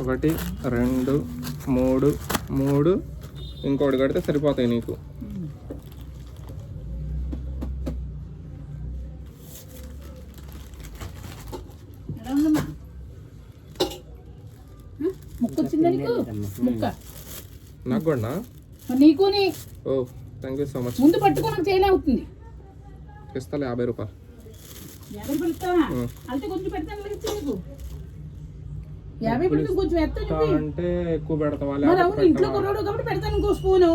ఒకటి రెండు మూడు మూడు. ఇంకోటి కడితే సరిపోతాయి నీకు. నీకు కూడా నీకు ఓ థ్యాంక్ యూ సో మచ్ ముందు పట్టుకో నాకు చేయలే అవుతుంది. ఇస్తాలే యాభై రూపాయలు. యాభై. అయితే కొంచెం పెడతాను ఇచ్చే నీకు యాభై పెడితే కొంచెం ఎత్తా చెప్పి. అంటే ఎక్కువ పెడతావా? మరి లేకపోతే అవును ఇంట్లో? కుర్రాడు కాబట్టి పెడతాను ఇంకో స్పూను.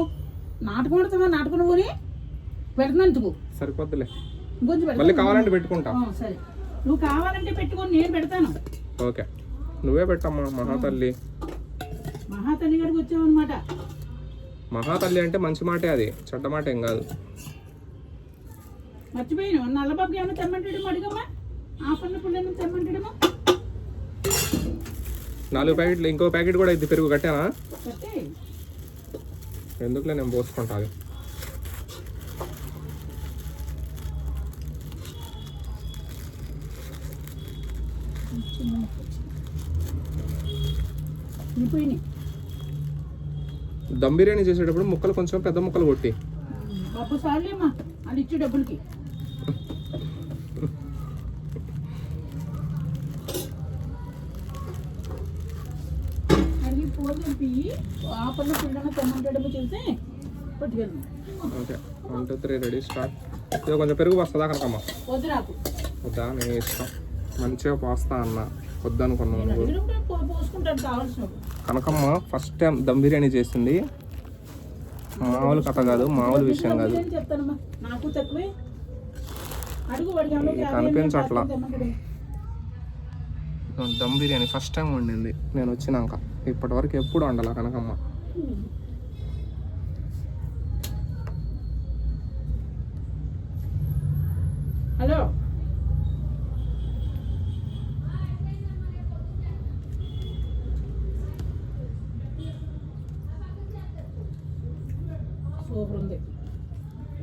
నాటుకు పెడతావా? నాటుకుని పోని పెడతాను ఇందుకు సరిపోద్దులే. ఇంకొంచెం మళ్ళీ కావాలంటే పెట్టుకుంటా. సరే. నువ్వు కావాలంటే పెట్టుకొని నేను పెడతాను. ఓకే. నువ్వే పెట్టమ్మా మహాతల్లి. మహాతల్లి గారికి వచ్చావు అనమాట మహాతల్లి అంటే మంచి మాటే అది. చెడ్డ మాట ఏం కాదు. మర్చిపోయాను. నల్లబాబుకి ఏమైనా తెమ్మంటాడేమో అడిగమ్మా? ఆ పన్ను పుల్లేమో తెమ్మంటాడేమో నాలుగు ప్యాకెట్లు ఇంకో ప్యాకెట్ కూడా ఇది పెరుగు కట్టానా? కట్టే. ఎందుకులే నేను పోసుకుంటా అది? వెళ్ళిపోయినాయి దమ్ బిర్యానీ చేసేటప్పుడు ముక్కలు కొంచెం పెద్ద ముక్కలు కొట్టి. డబ్బులకి. ఫోన్ చెప్పి ఆ పన్ను పుల్లన్న తెమ్మంటాడేమో చెబితే పట్టుకెళ్ళి. Okay. One two three ready start. ఇది కొంచెం పెరుగు వస్తుందా కనకమ్మ వద్దు నాకు. వద్దా? నేను ఇష్టం. మంచిగా పోస్తా అన్న. వద్దనుకున్నాను కనకమ్మ ఫస్ట్ టైం దమ్ బిర్యానీ చేసింది. మామూలు కథ కాదు మామూలు విషయం కాదు. కనిపించట్లా. దమ్ బిర్యానీ ఫస్ట్ టైం వండింది. నేను వచ్చినాక. ఇప్పటి వరకు ఎప్పుడు వండాల కనకమ్మ హలో.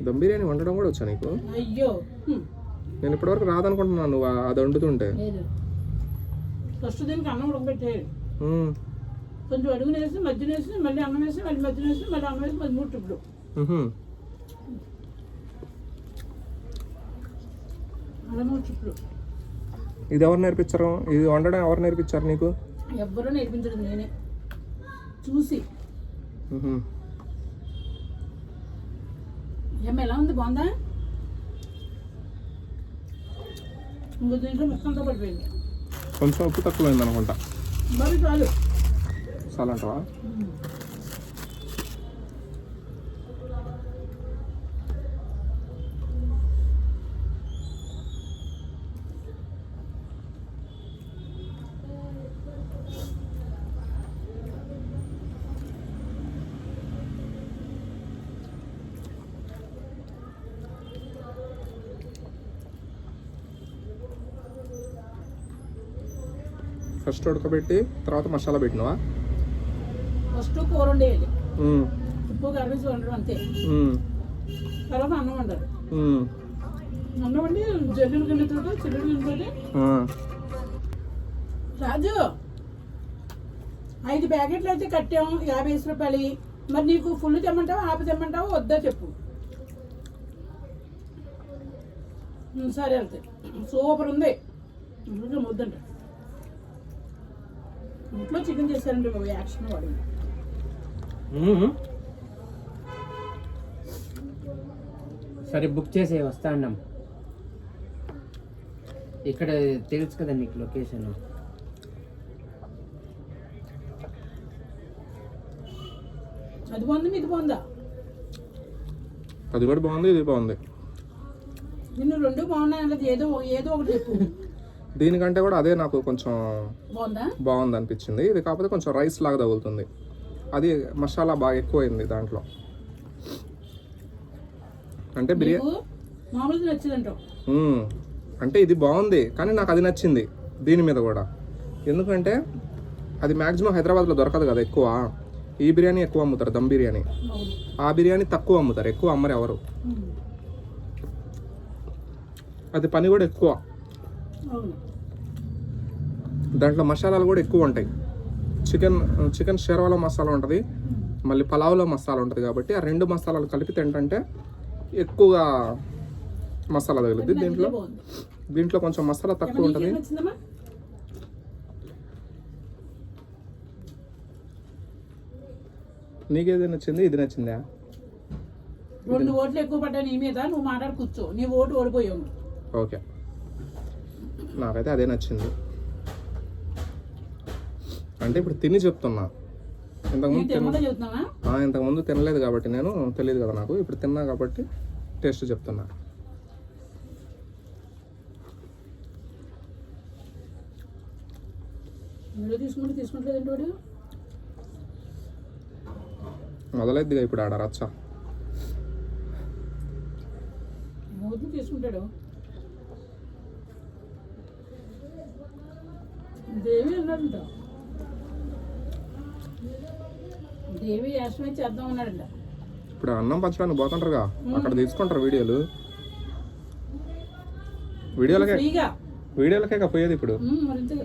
దమ్ బిర్యానీ వండడం కూడా వచ్చా నీకు? అయ్యో. నేను ఇప్పటివరకు రాదనుకుంటున్నాను నువ్వు అది వండుతుంటే. ఫస్ట్ దీనికి అన్నం. కొంచెం అడుగున వేసి మధ్యన వేసి మళ్ళీ అన్నం వేసి మళ్ళీ మధ్యన వేసి మళ్ళీ అన్నం వేసి మళ్ళీ మూడు ట్రిప్లు మ్హూ. అలా మూడు ట్రిప్లు ఇది ఎవరు నేర్పించారు? ఇది వండడం ఎవరు నేర్పించారు నీకు? ఎవ్వరూ నేర్పించడం నేనే. చూసి. ఎలా ఉంది? బాగుందా? ఇంకో దీంట్లో ముక్కంతా పడిపోయింది. కొంచెం ఉప్పు తక్కువైంది అనుకుంటా మరి చాలు. చాలా అంటవా ఫస్ట్ ఉడకబెట్టి తర్వాత మసాలా పెట్టినవా? ఫస్ట్ కూర మ్మ్. ఉప్పు కరివేసి వండడం అంతే. తర్వాత అన్నం వండాలి. అన్నం వండి జల్లులు గిన్నెతో చిల్లులు గిన్నెతోటి ఆ. రాజు ఐదు ప్యాకెట్లు అయితే కట్టాము యాభై రూపాయలు మరి నీకు ఫుల్ తెమ్మంటావా ఆపి తెమ్మంటావా వద్దా చెప్పు సరే వెళ్తే సూపర్ ఉంది ఇంట్లో వద్దంట ఇంట్లో చికెన్ చేశారండి యాక్షన్ వాడు మ్మ్. సరే బుక్ చేసే వస్తా అన్నాం ఇక్కడ తెలుసు కదా నీకు లొకేషన్ అది బాగుంది ఇది బాగుందా? అది కూడా బాగుంది ఇది బాగుంది. నిన్ను రెండు బాగున్నాయి అన్నది ఏదో ఏదో ఒకటి చెప్పు. దీనికంటే కూడా అదే నాకు కొంచెం బాగుందా? బాగుంది అనిపించింది ఇది కాకపోతే కొంచెం రైస్ లాగా తగులుతుంది. అది మసాలా బాగా ఎక్కువైంది దాంట్లో. అంటే బిర్యానీ అంటే ఇది బాగుంది కానీ నాకు అది నచ్చింది దీని మీద కూడా. ఎందుకంటే అది మ్యాక్సిమం హైదరాబాద్లో దొరకదు కదా ఎక్కువ. ఈ బిర్యానీ ఎక్కువ అమ్ముతారు దమ్ బిర్యానీ. ఆ బిర్యానీ తక్కువ అమ్ముతారు ఎక్కువ అమ్మరు ఎవరు. అది పని కూడా ఎక్కువ. దాంట్లో మసాలాలు కూడా ఎక్కువ ఉంటాయి. చికెన్ చికెన్ షేర్వాలో మసాలా ఉంటుంది. మళ్ళీ పలావ్లో మసాలా ఉంటుంది కాబట్టి ఆ రెండు మసాలాలు కలిపి తింటుంటే ఎక్కువగా మసాలా తగులుద్ది దీంట్లో. దీంట్లో కొంచెం మసాలా తక్కువ ఉంటుంది. నీకేది నచ్చింది? ఇది నచ్చిందా? రెండు ఓట్లు ఎక్కువ పడ్డా నీ మీద నువ్వు మాట్లాడి కూర్చో. నీ ఓటు ఓడిపోయావు. ఓకే. నాకైతే అదే నచ్చింది. అంటే ఇప్పుడు తిని చెప్తున్నా. ఇంతకుముందు ఆ, ఇంతకుముందు తినలేదు కాబట్టి నేను తెలియదు కదా నాకు. ఇప్పుడు తిన్నా కాబట్టి టేస్ట్ చెప్తున్నా. మొదలైద్దిగా ఇప్పుడు ఆడ రచ్చ. తీసుకుంటాడు. దేవి అన్నాడంట దేవి చేద్దాం ఇప్పుడు అన్నం పంచడానికి పోతుంటారుగా. అక్కడ తీసుకుంటారు వీడియోలు. వీడియోలకే ఫ్రీగా. వీడియోలకే పోయేది ఇప్పుడు. ఉమ్, మరి అంతే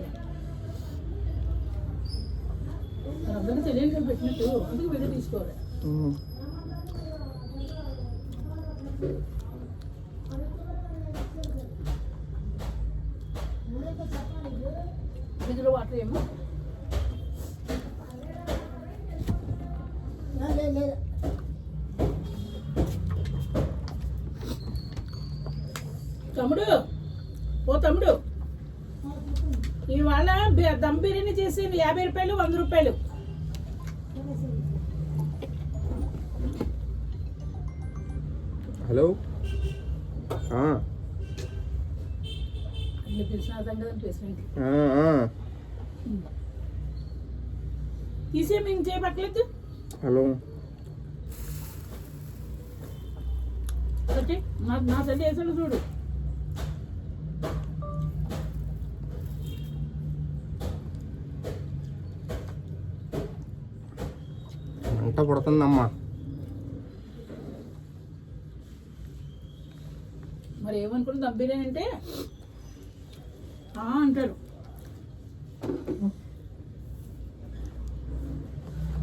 తమ్ముడు. ఓ తమ్ముడు. ఇవాళ దమ్ బిర్యానీ చేసి యాభై రూపాయలు వంద రూపాయలు. హలో. తీసే మేము చేయబట్టలేదు. హలో? నా వేసాడు చూడు. మంట పుడుతుందమ్మా. మరి ఏమనుకున్న దమ్ బిర్యానీ అంటే అంటారు.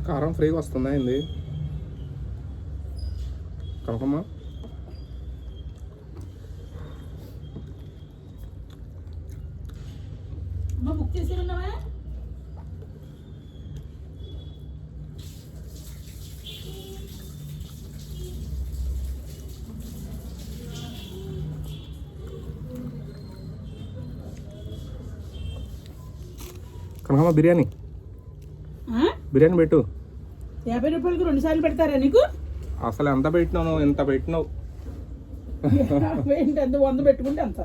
కారం ఫ్రీగా వస్తుందా ఏంది? కనకమ్మా బుక్ చేసి ఉన్నావా? కనకమ్మ బిర్యానీ? బిర్యానీ పెట్టు. యాభై రూపాయలకి రెండు సార్లు పెడతారా నీకు? అసలు ఎంత పెట్టినావు ఎంత పెట్టినావు? వంద పెట్టుకుంటే అంత?